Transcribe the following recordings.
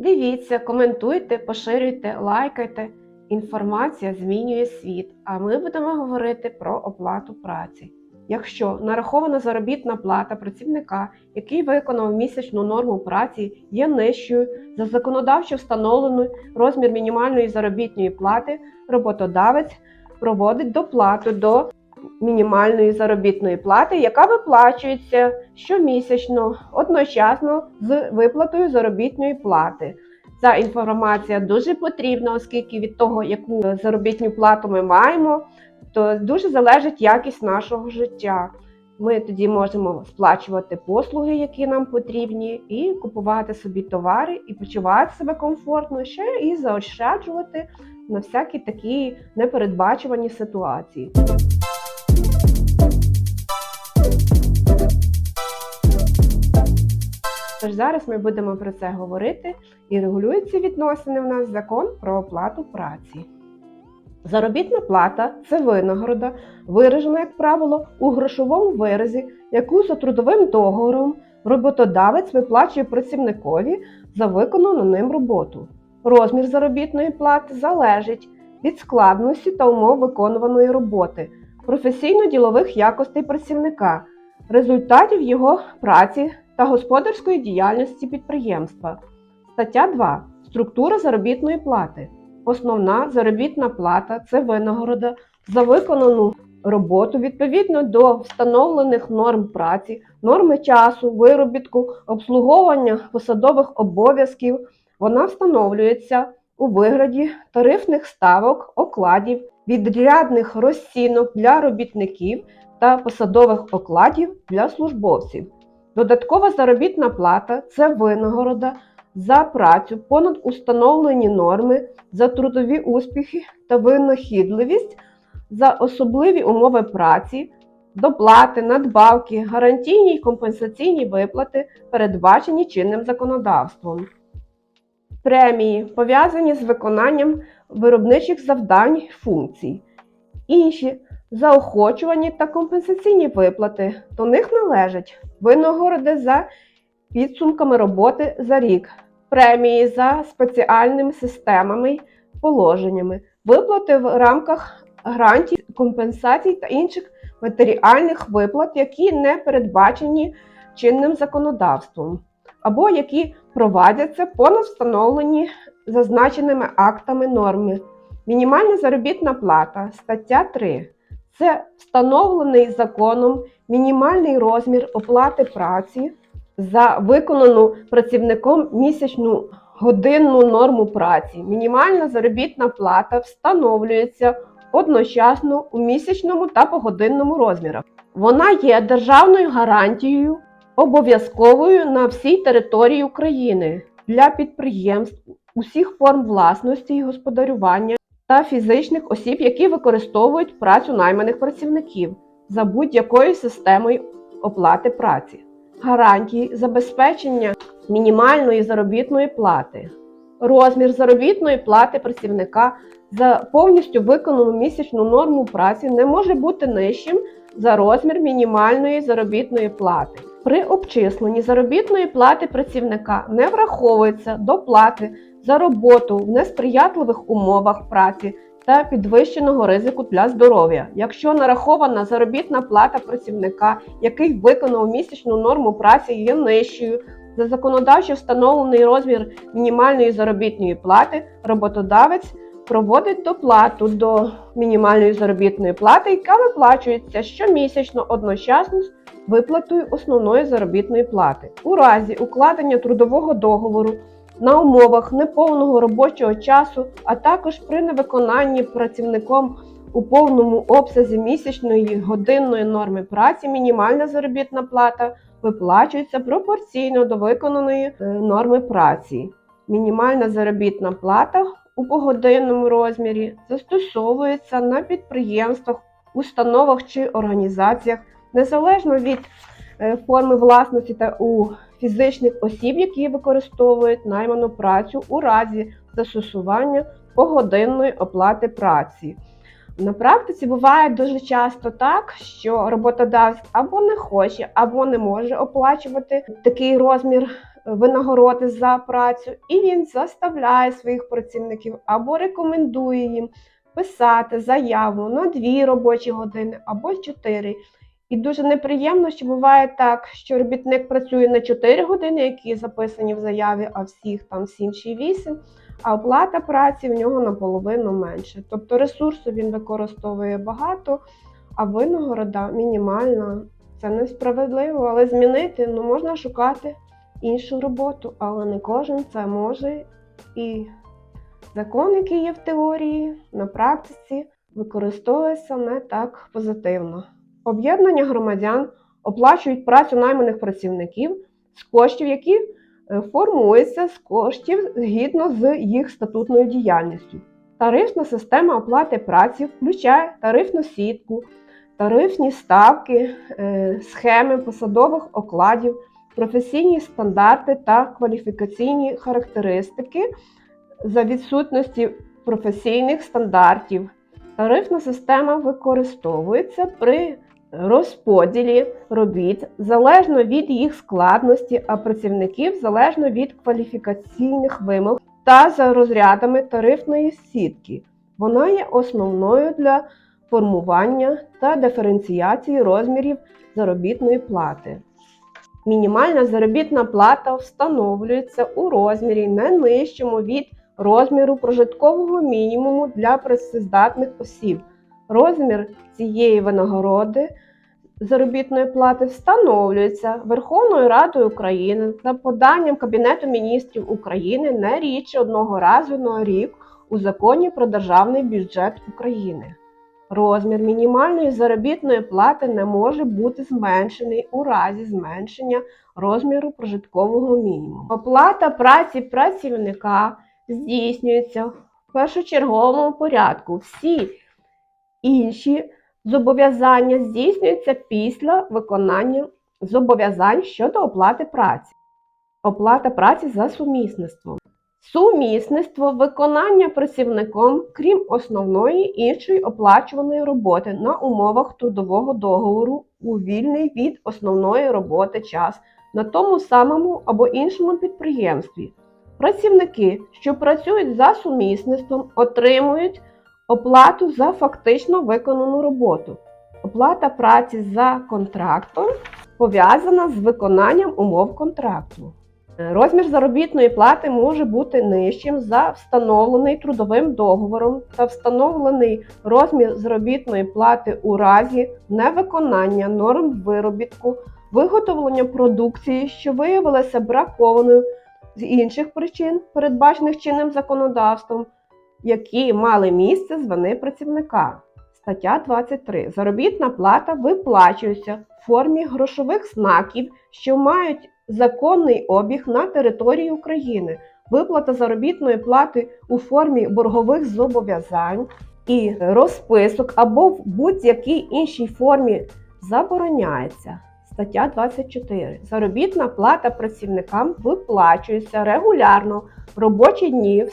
Дивіться, коментуйте, поширюйте, лайкайте. Інформація змінює світ, а ми будемо говорити про оплату праці. Якщо нарахована заробітна плата працівника, який виконав місячну норму праці, є нижчою за законодавчо встановлений розмір мінімальної заробітної плати, роботодавець проводить доплату до мінімальної заробітної плати, яка виплачується щомісячно одночасно з виплатою заробітної плати. Ця інформація дуже потрібна, оскільки від того, яку заробітну плату ми маємо, то дуже залежить якість нашого життя. Ми тоді можемо сплачувати послуги, які нам потрібні, і купувати собі товари, і почувати себе комфортно, ще і заощаджувати на всякі такі непередбачувані ситуації. Тож зараз ми будемо про це говорити і регулюються відносини в нас закон про оплату праці. Заробітна плата це винагорода, виражена, як правило, у грошовому виразі, яку за трудовим договором роботодавець виплачує працівникові за виконану ним роботу. Розмір заробітної плати залежить від складності та умов виконуваної роботи, професійно-ділових якостей працівника, результатів його праці та господарської діяльності підприємства. Стаття 2. Структура заробітної плати. Основна заробітна плата це винагорода за виконану роботу відповідно до встановлених норм праці, норми часу, виробітку, обслуговування посадових обов'язків. Вона встановлюється у вигляді тарифних ставок, окладів, відрядних розцінок для робітників та посадових окладів для службовців. Додаткова заробітна плата це винагорода за працю понад установлені норми, за трудові успіхи та винахідливість, за особливі умови праці, доплати, надбавки, гарантійні й компенсаційні виплати, передбачені чинним законодавством. Премії пов'язані з виконанням виробничих завдань функцій. Інші заохочувані та компенсаційні виплати до них належать винагороди за підсумками роботи за рік, премії за спеціальними системами положеннями, виплати в рамках грантів, компенсацій та інших матеріальних виплат, які не передбачені чинним законодавством, або які провадяться понад встановлені зазначеними актами норми. Мінімальна заробітна плата, стаття 3. Це встановлений законом мінімальний розмір оплати праці за виконану працівником місячну годинну норму праці. Мінімальна заробітна плата встановлюється одночасно у місячному та погодинному розмірах. Вона є державною гарантією, обов'язковою на всій території України для підприємств усіх форм власності і господарювання та фізичних осіб, які використовують працю найманих працівників за будь-якою системою оплати праці, гарантії забезпечення мінімальної заробітної плати, розмір заробітної плати працівника за повністю виконану місячну норму праці не може бути нижчим за розмір мінімальної заробітної плати. При обчисленні заробітної плати працівника не враховується доплати за роботу в несприятливих умовах праці та підвищеного ризику для здоров'я. Якщо нарахована заробітна плата працівника, який виконав місячну норму праці, є нижчою за законодавчо встановлений розмір мінімальної заробітної плати, роботодавець проводить доплату до мінімальної заробітної плати, яка виплачується щомісячно одночасно з виплатою основної заробітної плати. У разі укладення трудового договору на умовах неповного робочого часу, а також при невиконанні працівником у повному обсязі місячної годинної норми праці мінімальна заробітна плата виплачується пропорційно до виконаної е, норми праці. Мінімальна заробітна плата у погодинному розмірі застосовується на підприємствах, установах чи організаціях незалежно від е, форми власності та у фізичних осіб, які використовують найману працю у разі застосування погодинної оплати праці. На практиці буває дуже часто так, що роботодавець або не хоче, або не може оплачувати такий розмір винагороди за працю, і він заставляє своїх працівників або рекомендує їм писати заяву на дві робочі години або чотири. І дуже неприємно, що буває так, що робітник працює на 4 години, які записані в заяві, а всіх там 7 чи 8, а оплата праці в нього наполовину менше. Тобто ресурсу він використовує багато, а винагорода мінімальна. Це несправедливо, але змінити ну, можна шукати іншу роботу, але не кожен це може. І закон, який є в теорії, на практиці використовується не так позитивно. Об'єднання громадян оплачують працю найманих працівників з коштів, які е, формуються з коштів згідно з їх статутною діяльністю. Тарифна система оплати праці включає тарифну сітку, тарифні ставки, е, схеми посадових окладів, професійні стандарти та кваліфікаційні характеристики за відсутності професійних стандартів. Тарифна система використовується при розподілі робіт залежно від їх складності, а працівників залежно від кваліфікаційних вимог та за розрядами тарифної сітки. Вона є основною для формування та диференціації розмірів заробітної плати. Мінімальна заробітна плата встановлюється у розмірі не нижчому від розміру прожиткового мінімуму для працездатних осіб. Розмір цієї винагороди заробітної плати встановлюється Верховною Радою України за поданням Кабінету міністрів України не рідше одного разу на рік у законі про державний бюджет України. Розмір мінімальної заробітної плати не може бути зменшений у разі зменшення розміру прожиткового мінімуму. Оплата праці працівника здійснюється в першочерговому порядку. Всі інші зобов'язання здійснюються після виконання зобов'язань щодо оплати праці. Оплата праці за сумісництвом. Сумісництво виконання працівником, крім основної іншої оплачуваної роботи на умовах трудового договору у вільний від основної роботи час на тому самому або іншому підприємстві. Працівники, що працюють за сумісництвом, отримують оплату за фактично виконану роботу. Оплата праці за контрактом пов'язана з виконанням умов контракту. Розмір заробітної плати може бути нижчим за встановлений трудовим договором та встановлений розмір заробітної плати у разі невиконання норм виробітку, виготовлення продукції, що виявилася бракованою з інших причин, передбачених чинним законодавством, які мали місце з вини працівника. Стаття 23. Заробітна плата виплачується в формі грошових знаків, що мають законний обіг на території України, виплата заробітної плати у формі боргових зобов'язань і розписок або в будь-якій іншій формі забороняється. Стаття 24. Заробітна плата працівникам виплачується регулярно в робочі дні,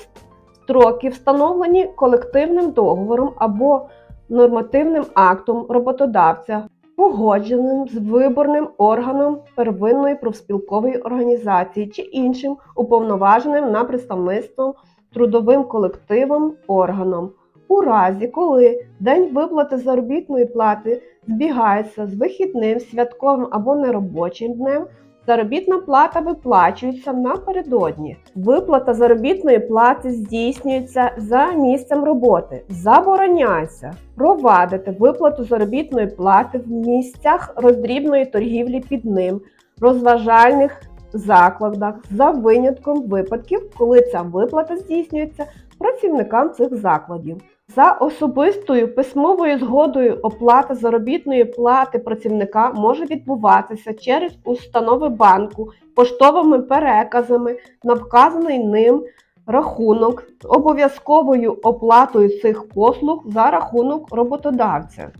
строки, встановлені колективним договором або нормативним актом роботодавця погодженим з виборним органом первинної профспілкової організації чи іншим уповноваженим на представництво трудовим колективом органом. У разі, коли день виплати заробітної плати збігається з вихідним, святковим або неробочим днем, заробітна плата виплачується напередодні. Виплата заробітної плати здійснюється за місцем роботи. Забороняється провадити виплату заробітної плати в місцях роздрібної торгівлі під ним, розважальних закладах за винятком випадків, коли ця виплата здійснюється працівникам цих закладів. За особистою письмовою згодою оплата заробітної плати працівника може відбуватися через установи банку, поштовими переказами на вказаний ним рахунок з обов'язковою оплатою цих послуг за рахунок роботодавця.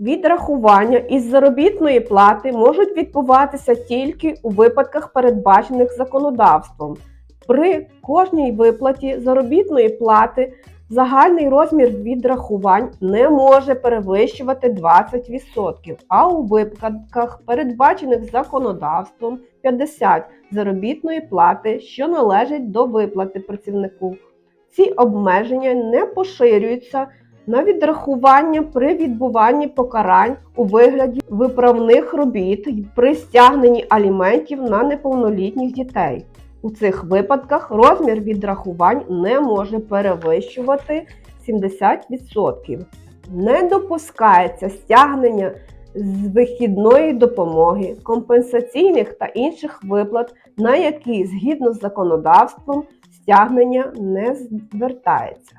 Відрахування із заробітної плати можуть відбуватися тільки у випадках, передбачених законодавством. При кожній виплаті заробітної плати Загальний розмір відрахувань не може перевищувати 20%, а у випадках, передбачених законодавством 50 заробітної плати, що належить до виплати працівнику. Ці обмеження не поширюються на відрахування при відбуванні покарань у вигляді виправних робіт при стягненні аліментів на неповнолітніх дітей. У цих випадках розмір відрахувань не може перевищувати 70%. Не допускається стягнення з вихідної допомоги, компенсаційних та інших виплат, на які згідно з законодавством стягнення не звертається.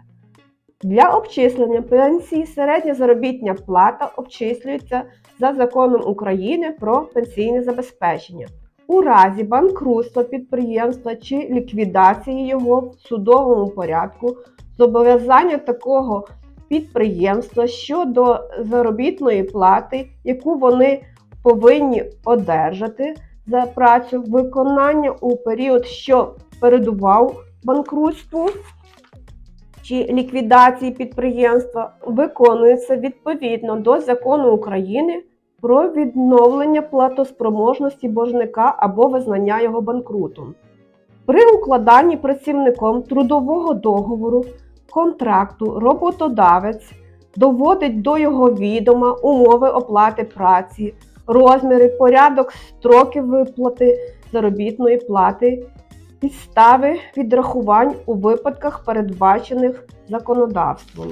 Для обчислення пенсії середня заробітня плата обчислюється за законом України про пенсійне забезпечення. У разі банкрутства підприємства чи ліквідації його в судовому порядку зобов'язання такого підприємства щодо заробітної плати, яку вони повинні одержати за працю виконання у період, що передував банкрутству чи ліквідації підприємства, виконується відповідно до закону України про відновлення платоспроможності боржника або визнання його банкрутом. При укладанні працівником трудового договору, контракту роботодавець доводить до його відома умови оплати праці, розміри, порядок строків виплати заробітної плати, підстави відрахувань у випадках, передбачених законодавством.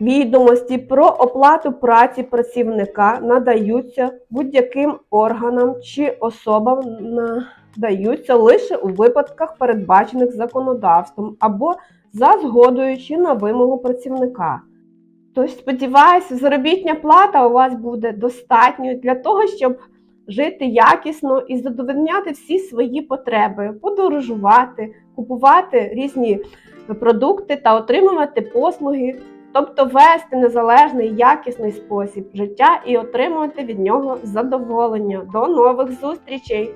Відомості про оплату праці працівника надаються будь-яким органам чи особам надаються лише у випадках, передбачених законодавством, або за згодою чи на вимогу працівника. Тож, сподіваюся, заробітня плата у вас буде достатньою для того, щоб жити якісно і задовольняти всі свої потреби, подорожувати, купувати різні продукти та отримувати послуги тобто вести незалежний якісний спосіб життя і отримувати від нього задоволення. До нових зустрічей!